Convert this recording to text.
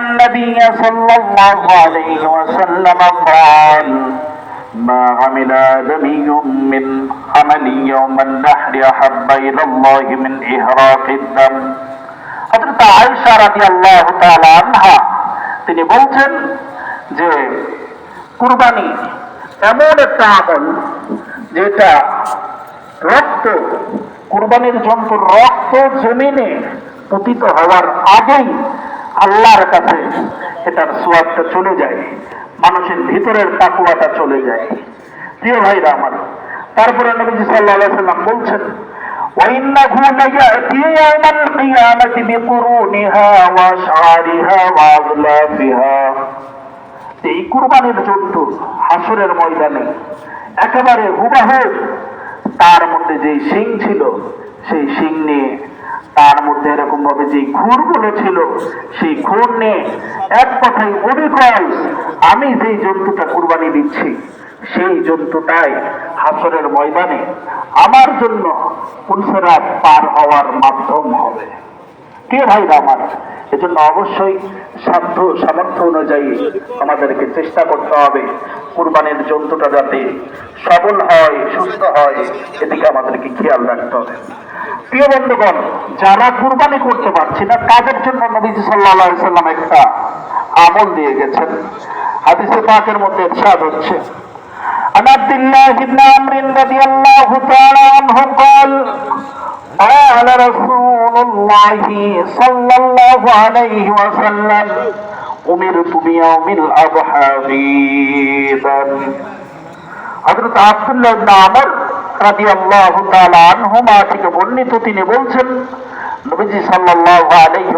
النبي صلى الله عليه وسلم قال ما عمل آدمي من عمل يوم النحر أحب إلى الله من إهراق الدم হযরত আয়েশা রাদিয়াল্লাহু তাআলা আনহা তিনি বলছেন যে কুরবানি এমন একটা আমল যেটা রক্ত কুরবানির জন্তুর রক্ত জমিনে পতিত হওয়ার আগেই আল্লাহর কাছে এটার সোয়াবটা চলে যায় মানুষের ভিতরের তাকুয়াটা চলে যায় প্রিয় ভাইরা আমার তারপরে নবীজি সাল্লাহ সাল্লাম বলছেন وإنه ليأتي يوم القيامة بقرونها وأشعارها وأغلافها এই কুরবানির জন্তু হাসরের ময়দানে একেবারে হুবাহু তার মধ্যে যে শিং ছিল সেই শিং নিয়ে তার মধ্যে এরকম ভাবে যে ঘুরগুলো ছিল সেই ঘুর নিয়ে এক কথায় অবিকল আমি যেই জন্তুটা কুরবানি দিচ্ছি, সেই জন্তুটাই হাসরের ময়দানে আমার জন্য পুলসেরাত পার হওয়ার মাধ্যম হবে। কে ভাইরা আমার? এজন্য অবশ্যই সাধ্য, সামর্থ্য অনুযায়ী আমাদেরকে চেষ্টা করতে হবে কুরবানির জন্তুটা যাতে সবল হয়, সুস্থ হয়, এদিকে আমাদেরকে খেয়াল রাখতে হবে। প্রিয় বন্ধুগণ যারা কুরবানি করতে পারছি না তাদের জন্য নবীজি সাল্লাহ সাল্লাম একটা আমল দিয়ে গেছেন হাদিসে পাকের মধ্যে ইরশাদ হচ্ছে عن عبد الله بن عمرو رضي الله تعالى عنه قال قال رسول الله صلى الله عليه وسلم أمرت بيوم الأضحى غيبا হযরত আব্দুল্লাহ ইবনে আমর রাদিয়াল্লাহু আল্লাহ থেকে বর্ণিত তিনি বলছেন নবীজি সাল্লাহ বলেছেন